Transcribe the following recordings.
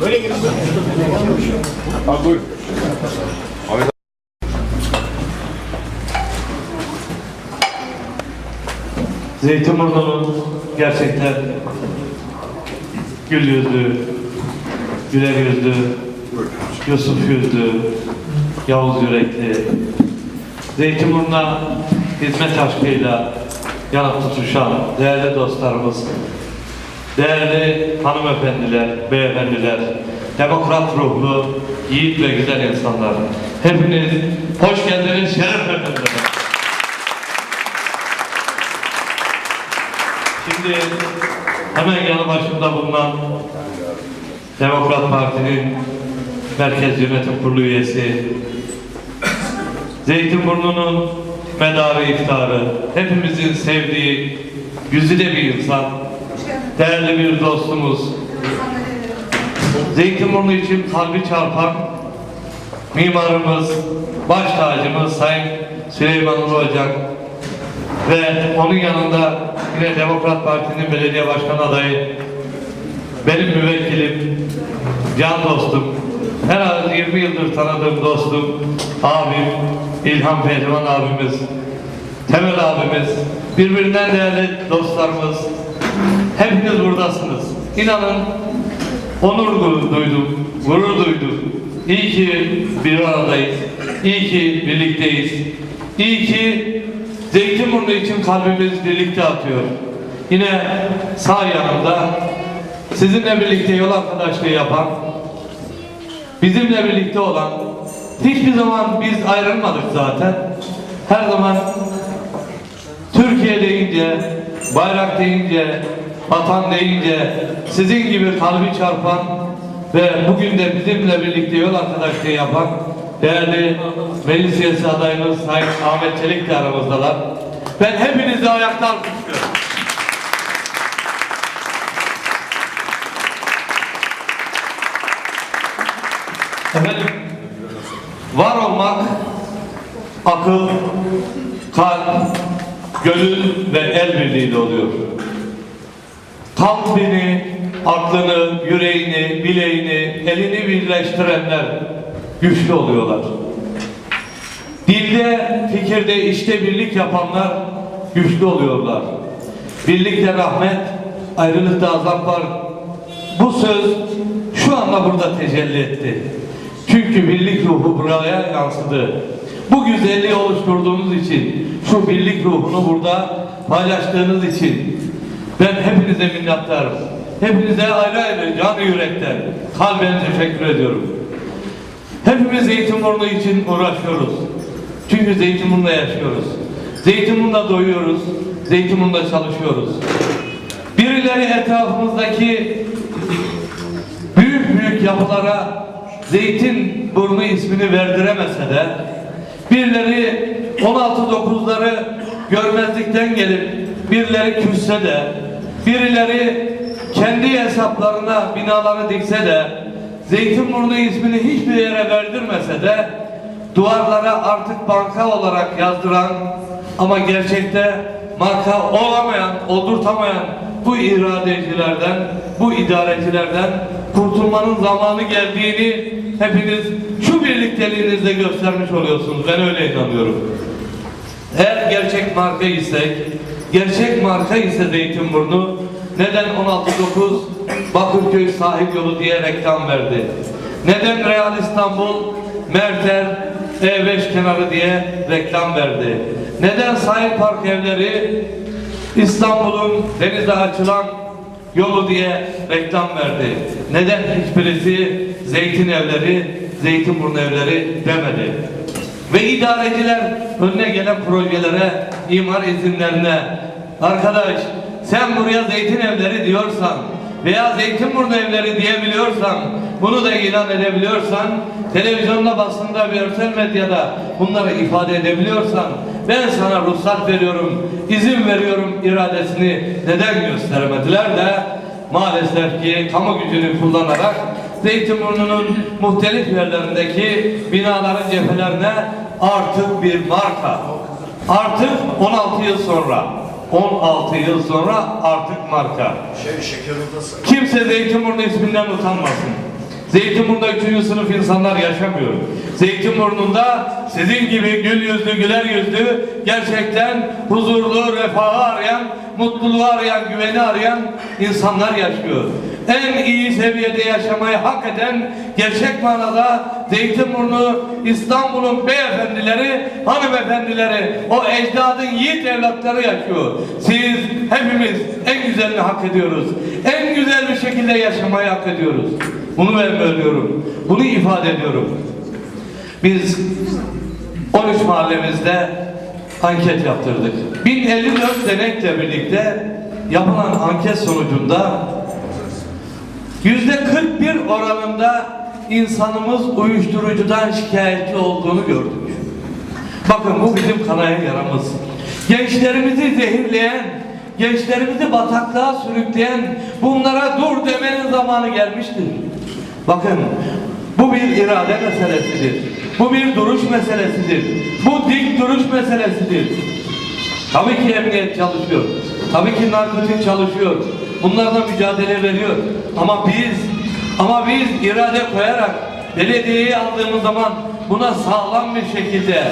Böyle gelin. Abi. Ahmet Zeytinburnu'nun gerçekten gül yüzlü, güler yüzlü, Yusuf yüzlü, Yavuz yürekli, Zeytinburnu'na hizmet aşkıyla yanıp tutuşan değerli dostlarımız, değerli hanımefendiler, beyefendiler, demokrat ruhlu, yiğit ve güzel insanlar. Hepiniz hoş geldiniz, şeref verdiniz. Şimdi hemen yanı başımda bulunan Demokrat Parti'nin Merkez Yönetim Kurulu üyesi, Zeytinburnu'nun medarı iftarı, hepimizin sevdiği güzide bir insan, değerli bir dostumuz, Zeytinburnu için kalbi çarpan mimarımız, baş tacımız Sayın Süleyman Ulu Ocak ve onun yanında yine Demokrat Parti'nin belediye başkan adayı benim müvekkilim, can dostum, herhalde 20 yıldır tanıdığım dostum, abim, İlhan Pehlivan abimiz, Temel abimiz, birbirinden değerli dostlarımız, hepiniz buradasınız. İnanın onur duydum, gurur duydum. İyi ki bir aradayız, iyi ki birlikteyiz, iyi ki Zeytinburnu için kalbimiz birlikte atıyor. Yine sağ yanımda sizinle birlikte yol arkadaşlığı yapan, bizimle birlikte olan, hiçbir zaman biz ayrılmadık zaten. Her zaman Türkiye deyince, bayrak deyince, vatan deyince sizin gibi kalbi çarpan ve bugün de bizimle birlikte yol arkadaşlığı yapan değerli meclis üyesi adayımız Sayın Ahmet Çelik de aramızdalar. Ben hepinizi ayakta alkışlıyorum. Efendim, var olmak akıl, kalp, gönül ve el birliğiyle oluyor. Kalbini, aklını, yüreğini, bileğini, elini birleştirenler güçlü oluyorlar. Dilde, fikirde, işte birlik yapanlar güçlü oluyorlar. Birlikte rahmet, ayrılıkta azap var. Bu söz şu anda burada tecelli etti. Çünkü birlik ruhu buraya yansıdı. Bu güzelliği oluşturduğunuz için, şu birlik ruhunu burada paylaştığınız için ben hepinize minnettarım. Hepinize ayrı ayrı can yürekten, kalben teşekkür ediyorum. Hepimiz Zeytinburnu için uğraşıyoruz. Çünkü Zeytinburnu'da yaşıyoruz. Zeytinburnu'da doyuyoruz. Zeytinburnu'da çalışıyoruz. Birileri etrafımızdaki büyük büyük yapılara Zeytinburnu ismini verdiremese de birileri 16-9'ları görmezlikten gelip birileri küsse de birileri kendi hesaplarına binaları dikse de Zeytinburnu ismini hiçbir yere verdirmese de duvarlara artık banka olarak yazdıran ama gerçekte marka olamayan, oldurtamayan bu iradecilerden, bu idarecilerden kurtulmanın zamanı geldiğini hepiniz şu birlikteliğinizle göstermiş oluyorsunuz. Ben öyle inanıyorum. Eğer gerçek marka isek, gerçek marka ise Zeytinburnu neden 16.9 Bakırköy sahil yolu diye reklam verdi? Neden Real İstanbul, Merter, E5 kenarı diye reklam verdi? Neden sahil park evleri İstanbul'un denize açılan yolu diye reklam verdi? Neden hiçbirisi zeytin evleri, Zeytinburnu evleri demedi? Ve idareciler önüne gelen projelere, imar izinlerine arkadaş sen buraya zeytin evleri diyorsan veya Zeytinburnu evleri diyebiliyorsan bunu da ilan edebiliyorsan televizyonda basında görsel medyada bunları ifade edebiliyorsan ben sana ruhsat veriyorum izin veriyorum iradesini neden gösteremediler de maalesef ki kamu gücünü kullanarak Zeytinburnu'nun muhtelif yerlerindeki binaların cephelerine artık bir marka artık 16 yıl sonra 16 yıl sonra artık marka. Kimse Zeytinburnu isminden utanmasın. Zeytinburnu'nda 3. sınıf insanlar yaşamıyor. Zeytinburnu'nda sizin gibi gül yüzlü, güler yüzlü, gerçekten huzurlu, refahı arayan, mutluluğu arayan, güveni arayan insanlar yaşıyor. En iyi seviyede yaşamayı hak eden gerçek manada Zeytinburnu, İstanbul'un beyefendileri, hanımefendileri, o ecdadın yiğit evlatları yaşıyor. Siz hepimiz en güzelini hak ediyoruz. En güzel bir şekilde yaşamayı hak ediyoruz. Bunu ben söylüyorum. Bunu ifade ediyorum. Biz 13 mahallemizde anket yaptırdık. 1054 denekle birlikte yapılan anket sonucunda yüzde 41 oranında insanımız uyuşturucudan şikayetçi olduğunu gördük. Bakın bu bizim kanayan yaramız. Gençlerimizi zehirleyen, gençlerimizi bataklığa sürükleyen bunlara dur demenin zamanı gelmiştir. Bakın bu bir irade meselesidir. Bu bir duruş meselesidir. Bu dik duruş meselesidir. Tabii ki emniyet çalışıyor. Tabii ki narkotik çalışıyor. Bunlarla mücadele veriyor. Ama biz ama biz irade koyarak belediyeyi aldığımız zaman buna sağlam bir şekilde,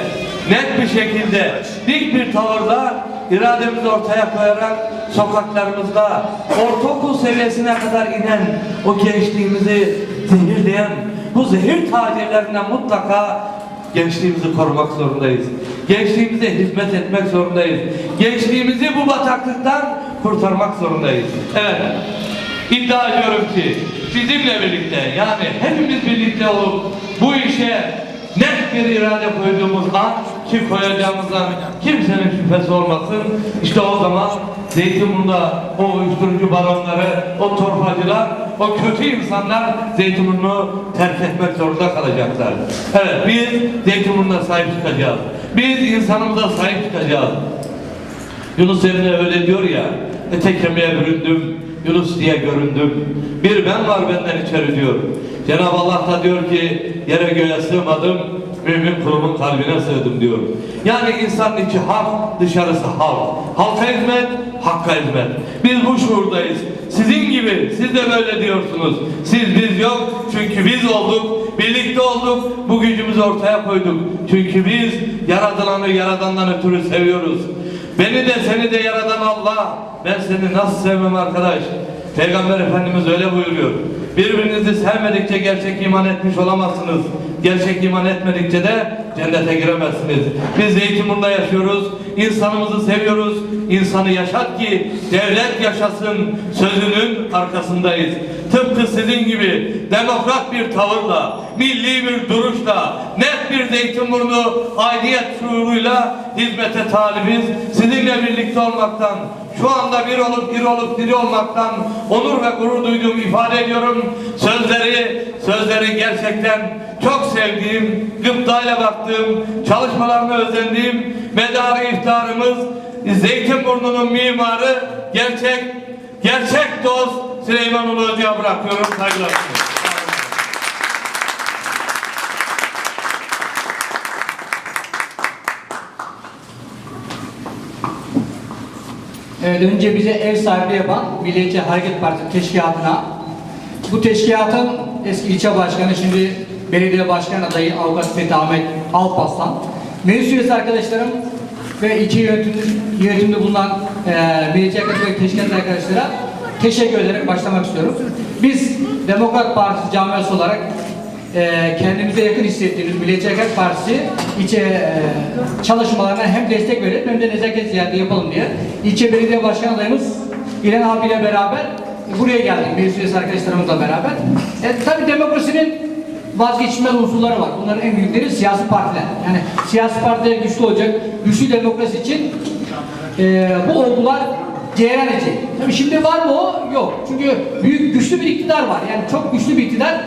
net bir şekilde, dik bir tavırda irademizi ortaya koyarak sokaklarımızda ortaokul seviyesine kadar inen o gençliğimizi zehirleyen bu zehir tacirlerinden mutlaka Gençliğimizi korumak zorundayız. Gençliğimize hizmet etmek zorundayız. Gençliğimizi bu bataklıktan kurtarmak zorundayız. Evet. İddia ediyorum ki bizimle birlikte yani hepimiz birlikte olup bu işe net bir irade koyduğumuz an ki koyacağımızdan kimsenin şüphesi olmasın. İşte o zaman Zeytinburnu'nda o uyuşturucu baronları, o torbacılar, o kötü insanlar Zeytinburnu'nu terk etmek zorunda kalacaklar. Evet biz Zeytinburnu'na sahip çıkacağız. Biz insanımıza sahip çıkacağız. Yunus Emre öyle diyor ya, ete kemiğe büründüm, Yunus diye göründüm. Bir ben var benden içeri diyor. Cenab-ı Allah da diyor ki, yere göğe sığmadım, mümin kulumun kalbine sığdım diyor. Yani insanın içi hak, dışarısı halk. Halka hizmet, hakka hizmet. Biz bu şuurdayız. Sizin gibi, siz de böyle diyorsunuz. Siz biz yok, çünkü biz olduk, birlikte olduk, bu gücümüzü ortaya koyduk. Çünkü biz yaratılanı yaradandan ötürü seviyoruz. Beni de seni de yaradan Allah. Ben seni nasıl sevmem arkadaş? Peygamber Efendimiz öyle buyuruyor. Birbirinizi sevmedikçe gerçek iman etmiş olamazsınız. Gerçek iman etmedikçe de cennete giremezsiniz. Biz Zeytinburnu'nda yaşıyoruz. İnsanımızı seviyoruz. İnsanı yaşat ki devlet yaşasın sözünün arkasındayız. Tıpkı sizin gibi demokrat bir tavırla, milli bir duruşla, net bir Zeytinburnu aidiyet şuuruyla hizmete talibiz. Sizinle birlikte olmaktan, şu anda bir olup bir olup diri olmaktan onur ve gurur duyduğumu ifade ediyorum. Sözleri, sözleri gerçekten çok sevdiğim, gıptayla baktığım, çalışmalarına özendiğim medarı iftarımız Zeytinburnu'nun mimarı gerçek, gerçek dost Süleyman Ulu Hoca'ya bırakıyorum. Saygılar. Evet, önce bize ev sahipliği yapan Milliyetçi Hareket Partisi teşkilatına, bu teşkilatın eski ilçe başkanı, şimdi belediye başkanı adayı Avukat Fethi Ahmet Alpaslan, meclis üyesi arkadaşlarım ve ilçe yönetim, yönetimde bulunan e, Milliyetçi Hareket Partisi teşkilat arkadaşlara teşekkür ederek başlamak istiyorum. Biz Demokrat Partisi camiası olarak e, kendimize yakın hissettiğimiz Milliyetçi Hareket Partisi ilçe e, çalışmalarına hem destek verelim hem de nezaket ziyareti yapalım diye ilçe belediye başkan adayımız İlhan abiyle beraber buraya geldik meclis üyesi arkadaşlarımızla beraber. E, tabii demokrasinin vazgeçilmez unsurları var. Bunların en büyükleri siyasi partiler. Yani siyasi partiler güçlü olacak. Güçlü demokrasi için e, bu olgular cereyan edecek. Tabii şimdi var mı o? Yok. Çünkü büyük güçlü bir iktidar var. Yani çok güçlü bir iktidar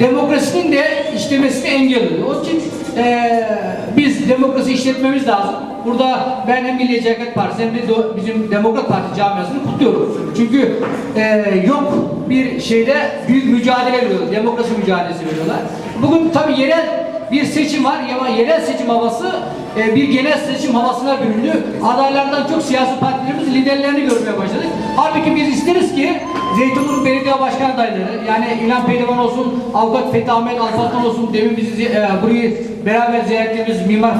demokrasinin de işlemesini engelliyor. Onun için eee, biz demokrasi işletmemiz lazım. Burada ben hem Milliyetçi Hareket Partisi hem de bizim Demokrat Parti camiasını kutluyorum. Çünkü eee, yok bir şeyde büyük mücadele veriyorlar. Demokrasi mücadelesi veriyorlar. Bugün tabii yerel bir seçim var. Ya yerel seçim havası e, bir genel seçim havasına büründü. Adaylardan çok siyasi partilerimiz liderlerini görmeye başladık. Halbuki biz isteriz ki Zeytinburnu Belediye Başkan adayları yani İlhan Pehlivan olsun, Avukat Fethi Ahmet Alpaslan olsun, demin bizi e, burayı beraber ziyaret ettiğimiz Mimar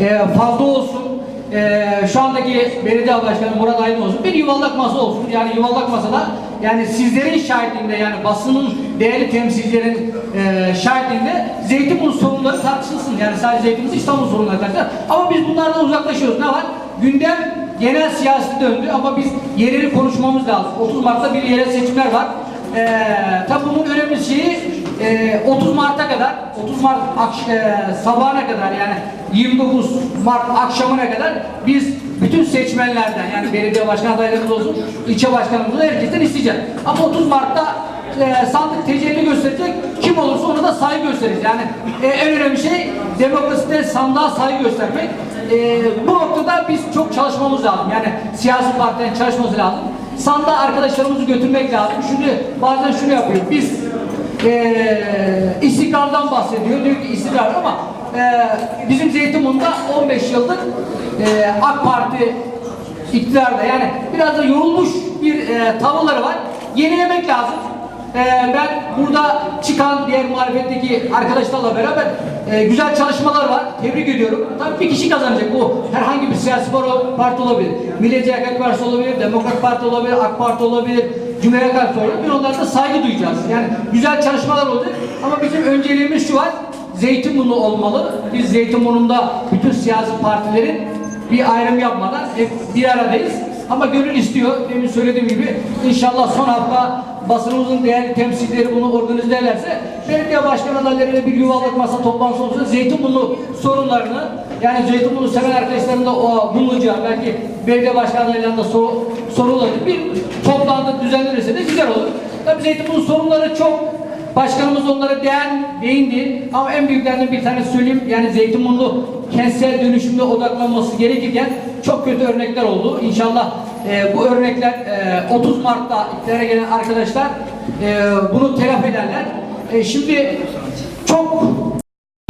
e, Fazla olsun, ee, şu andaki belediye başkanı Murat Aydın olsun bir yuvarlak masa olsun. Yani yuvarlak masada yani sizlerin şahitliğinde yani basının değerli temsilcilerin e, şahitliğinde Zeytinburnu sorunları tartışılsın. Yani sadece Zeytinburnu İstanbul sorunları tartışılır. Ama biz bunlardan uzaklaşıyoruz. Ne var? Gündem genel siyasete döndü ama biz yereli konuşmamız lazım. 30 Mart'ta bir yerel seçimler var. Ee, tabi bunun önemli şeyi e, 30 Mart'a kadar 30 Mart e, sabahına kadar yani 29 Mart akşamına kadar biz bütün seçmenlerden yani belediye başkan adaylarımız olsun, ilçe başkanımızı herkesten isteyeceğiz. Ama 30 Mart'ta e, sandık tecelli gösterecek. Kim olursa ona da saygı gösteririz. Yani e, en önemli şey demokraside sandığa saygı göstermek. E, bu noktada biz çok çalışmamız lazım. Yani siyasi partilerin çalışması lazım. Sandığa arkadaşlarımızı götürmek lazım. Şimdi bazen şunu yapıyor. Biz e, istikrardan bahsediyor. Diyor ki istikrar ama e, bizim Zeytinburnu'nda 15 yıldır e, AK Parti iktidarda yani biraz da yorulmuş bir e, tavırları var. Yenilemek lazım. E, ben burada çıkan diğer muhalefetteki arkadaşlarla beraber e, güzel çalışmalar var. Tebrik ediyorum. Tabii bir kişi kazanacak. Bu herhangi bir siyasi parti olabilir. Milliyetçi Hareket Partisi olabilir, Demokrat Parti olabilir, AK Parti olabilir, Cumhuriyet Halk Partisi olabilir. Biz onlara da saygı duyacağız. Yani güzel çalışmalar olacak. Ama bizim önceliğimiz şu var. Zeytinburnu olmalı. Biz Zeytinburnu'nda bütün siyasi partilerin bir ayrım yapmadan hep bir aradayız. Ama gönül istiyor. Demin söylediğim gibi inşallah son hafta basınımızın değerli temsilcileri bunu organize ederlerse belediye başkan adaylarıyla bir yuvarlak masa toplantısı olursa Zeytinburnu sorunlarını yani Zeytinburnu seven arkadaşların da o bulunacağı belki belediye başkan adaylarında soru, sorulacak bir toplantı düzenlenirse de güzel olur. Tabii Zeytinburnu sorunları çok Başkanımız onlara değen, değindi ama en büyüklerinden bir tane söyleyeyim. Yani Zeytinburnu kentsel dönüşümde odaklanması gerekirken çok kötü örnekler oldu. İnşallah e, bu örnekler e, 30 Mart'ta iktidara gelen arkadaşlar e, bunu telafi ederler. E, şimdi çok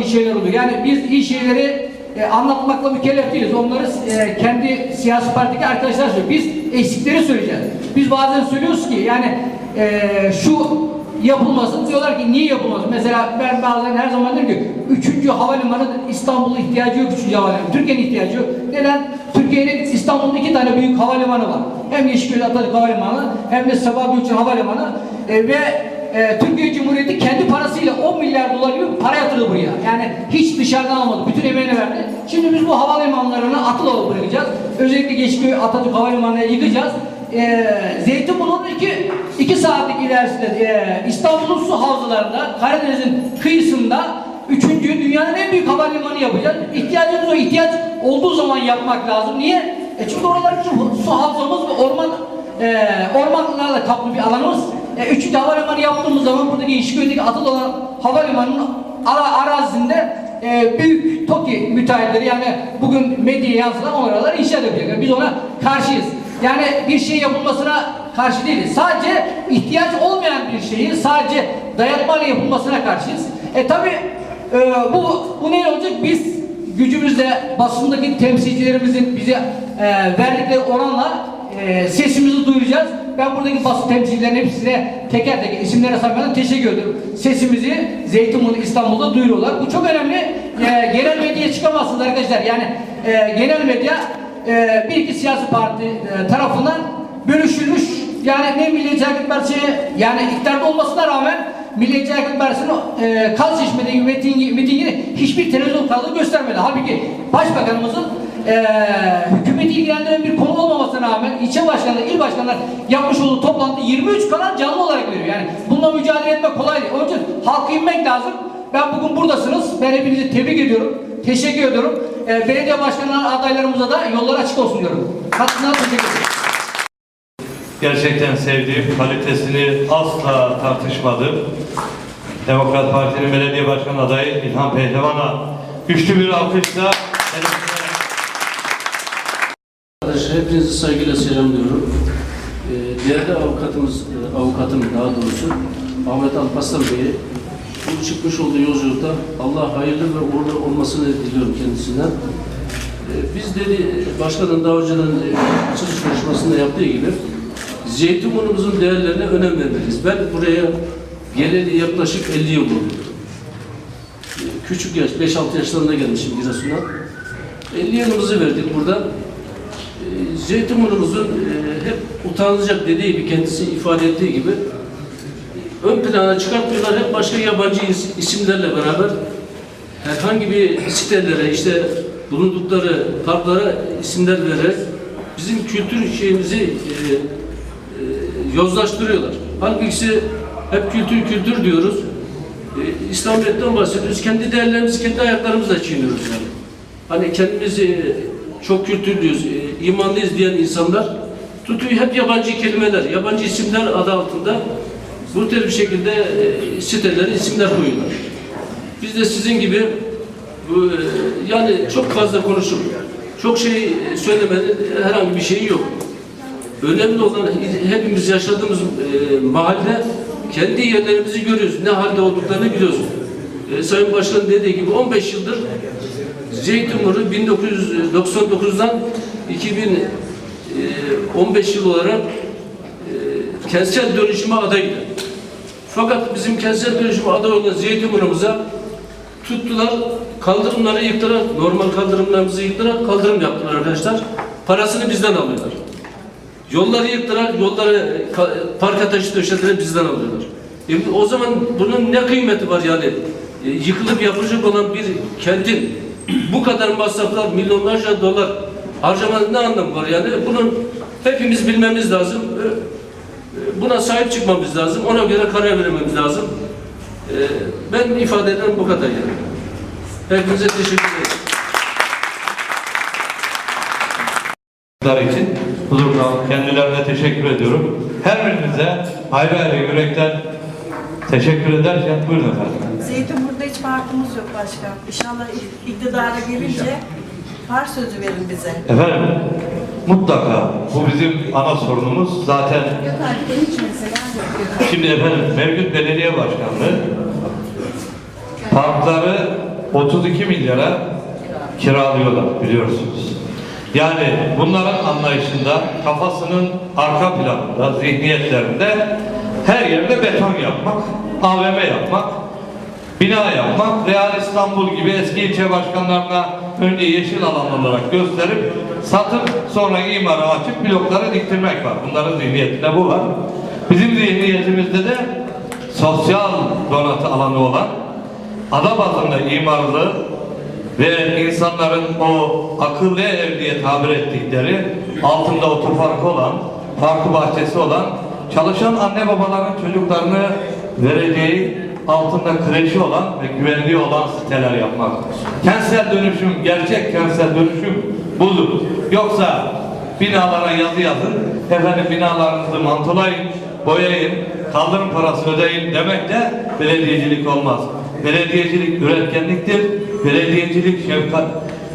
iyi şeyler oluyor. Yani biz iyi şeyleri e, anlatmakla mükellef değiliz. Onları e, kendi siyasi partideki arkadaşlar söylüyor. Biz eksikleri söyleyeceğiz. Biz bazen söylüyoruz ki yani e, şu yapılmasın. Diyorlar ki niye yapılmasın? Mesela ben bazen her zaman diyorum ki üçüncü havalimanı İstanbul'un ihtiyacı yok üçüncü havalimanı. Türkiye'nin ihtiyacı yok. Neden? Türkiye'nin İstanbul'un iki tane büyük havalimanı var. Hem Yeşilköy Atatürk Havalimanı hem de Sabaha Gökçen Havalimanı. E, ve e, Türkiye Cumhuriyeti kendi parasıyla 10 milyar dolar gibi para yatırdı buraya. Yani hiç dışarıdan almadı. Bütün emeğini verdi. Şimdi biz bu havalimanlarını atıl olup bırakacağız. Özellikle Yeşilköy Atatürk Havalimanı'na yıkacağız. E, Zeytinburnu'nun iki, iki saatlik ilerisinde İstanbul'un su havzalarında, Karadeniz'in kıyısında üçüncü dünyanın en büyük havalimanı yapacağız. İhtiyacımız o ihtiyaç olduğu zaman yapmak lazım. Niye? E çünkü oralar bizim su havzamız ve orman e, ormanlarla kaplı bir alanımız. E, üçüncü havalimanı yaptığımız zaman buradaki Yeşilköy'deki atıl olan havalimanının ara, arazisinde e, büyük TOKİ müteahhitleri yani bugün medyaya yansıtan oralar inşa edecekler. Biz ona karşıyız. Yani bir şey yapılmasına karşı değiliz. Sadece ihtiyaç olmayan bir şeyi sadece dayatmayla yapılmasına karşıyız. E tabi e, bu, bu ne olacak? Biz gücümüzle basındaki temsilcilerimizin bize e, verdikleri oranla e, sesimizi duyuracağız. Ben buradaki basın temsilcilerine hepsine teker teker isimlere saymadan teşekkür ediyorum. Sesimizi Zeytinburnu İstanbul'da duyuruyorlar. Bu çok önemli. E, genel medyaya çıkamazsınız arkadaşlar. Yani e, genel medya e, bir iki siyasi parti e, tarafından bölüşülmüş. Yani ne Milliyetçi Hareket Partisi yani iktidarda olmasına rağmen Milliyetçi Hareket Partisi'nin e, Kalçeşme'deki mitingi, mitingini hiçbir televizyon kanalı göstermedi. Halbuki Başbakanımızın e, hükümeti ilgilendiren bir konu olmamasına rağmen ilçe başkanları, il başkanları yapmış olduğu toplantı 23 kanal canlı olarak veriyor. Yani bununla mücadele etmek kolay değil. Onun için halka inmek lazım. Ben bugün buradasınız. Ben hepinizi tebrik ediyorum. Teşekkür ediyorum. E, belediye başkanları adaylarımıza da yollar açık olsun diyorum. Katkılarına teşekkür ederim. Gerçekten sevdiğim, kalitesini asla tartışmadım. Demokrat Parti'nin belediye başkan adayı İlhan Pehlivan'a güçlü bir alkışla Arkadaşlar hepinizi saygıyla selamlıyorum. Ee, değerli avukatımız, e, avukatım daha doğrusu Ahmet Alparslan Bey'i bu çıkmış olduğu yolculukta Allah hayırlı ve uğurlu olmasını diliyorum kendisinden. E, Biz dedi, başkanın daha önceden e, açılış konuşmasında yaptığı gibi Zeytinburnu'muzun değerlerine önem vermeliyiz. Ben buraya geleli yaklaşık 50 yıl oldu. Küçük yaş, 5-6 yaşlarında gelmişim Giresun'a. 50 yılımızı verdik burada. E, Zeytinburnu'muzun e, hep utanılacak dediği gibi kendisi ifade ettiği gibi ön plana çıkartmıyorlar. Hep başka yabancı is- isimlerle beraber herhangi bir sitelere işte bulundukları parklara isimler vererek bizim kültür şeyimizi e, yozlaştırıyorlar. Halbuki hep kültür kültür diyoruz. E, İslamiyet'ten bahsediyoruz. Kendi değerlerimizi kendi ayaklarımızla çiğniyoruz yani. Hani kendimizi çok kültür diyoruz, e, imanlıyız diyen insanlar tutuyor hep yabancı kelimeler, yabancı isimler adı altında bu tür bir şekilde e, sitelere isimler koyuyorlar. Biz de sizin gibi bu, e, yani çok fazla konuşup çok şey e, söylemenin herhangi bir şeyi yok. Önemli olan hepimiz yaşadığımız e, mahalle kendi yerlerimizi görüyoruz. Ne halde olduklarını biliyoruz. E, Sayın Başkan dediği gibi 15 yıldır Zeytinburnu 1999'dan 2015 yıl olarak e, kentsel dönüşüme adaydı. Fakat bizim kentsel dönüşüme aday olan Zeytinburnu'muza tuttular, kaldırımları yıktılar, normal kaldırımlarımızı yıktılar, kaldırım yaptılar arkadaşlar. Parasını bizden alıyorlar. Yolları yıktılar, yolları ka- parka taşı döşediler, bizden alıyorlar. E, o zaman bunun ne kıymeti var yani? E, yıkılıp yapılacak olan bir kentin bu kadar masraflar, milyonlarca dolar harcamanın ne anlamı var yani? Bunun hepimiz bilmemiz lazım. E, e, Buna sahip çıkmamız lazım. Ona göre karar vermemiz lazım. E, Ben ifade ederim bu kadar yani. Hepinize teşekkür ederim. İçin huzurdan kendilerine teşekkür ediyorum. Her birinize ayrı ayrı yürekten teşekkür ederken buyurun efendim. Zeytinburnu'da hiç parkımız yok başkan. İnşallah iktidara gelince park sözü verin bize. Efendim mutlaka bu bizim ana sorunumuz zaten Şimdi efendim mevcut belediye başkanlığı parkları 32 milyara kiralıyorlar biliyorsunuz. Yani bunların anlayışında kafasının arka planında, zihniyetlerinde her yerde beton yapmak, AVM yapmak, bina yapmak, Real İstanbul gibi eski ilçe başkanlarına önce yeşil alan olarak gösterip satıp sonra imara açıp bloklara diktirmek var. Bunların zihniyetinde bu var. Bizim zihniyetimizde de sosyal donatı alanı olan ada bazında imarlı ve insanların o akıllı ev diye tabir ettikleri altında otoparkı olan, parkı bahçesi olan, çalışan anne babaların çocuklarını vereceği altında kreşi olan ve güvenliği olan siteler yapmak. Kentsel dönüşüm, gerçek kentsel dönüşüm budur. Yoksa binalara yazı yazın, efendim binalarınızı mantolayın, boyayın, kaldırım parası ödeyin demek de belediyecilik olmaz. Belediyecilik üretkenliktir, belediyecilik şefkat,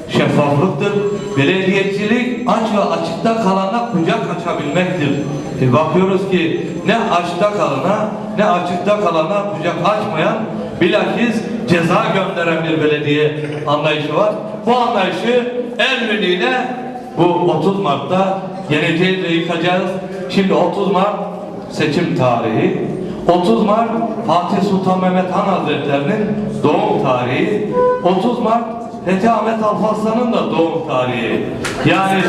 şeffaflıktır. Belediyecilik aç ve açıkta kalana kucak açabilmektir. E bakıyoruz ki ne açta kalana ne açıkta kalana kucak açmayan bilakis ceza gönderen bir belediye anlayışı var. Bu anlayışı el birliğiyle bu 30 Mart'ta yeneceğiz ve yıkacağız. Şimdi 30 Mart seçim tarihi. 30 Mart Fatih Sultan Mehmet Han Hazretlerinin doğum tarihi. 30 Mart Fethi Ahmet Alparslan'ın da doğum tarihi. Yani.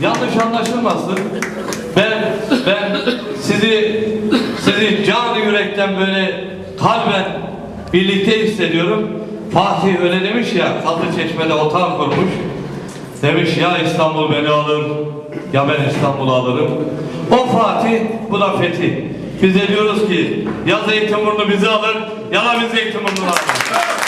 Yanlış anlaşılmasın. Ben ben sizi sizi canı yürekten böyle kalben birlikte hissediyorum. Fatih öyle demiş ya, Kazlı Çeşme'de otan kurmuş. Demiş ya İstanbul beni alır, ya ben İstanbul'u alırım. O Fatih, bu da Fethi. Biz de diyoruz ki ya Zeytinburnu bizi alır, ya da biz Zeytinburnu'nu alırız.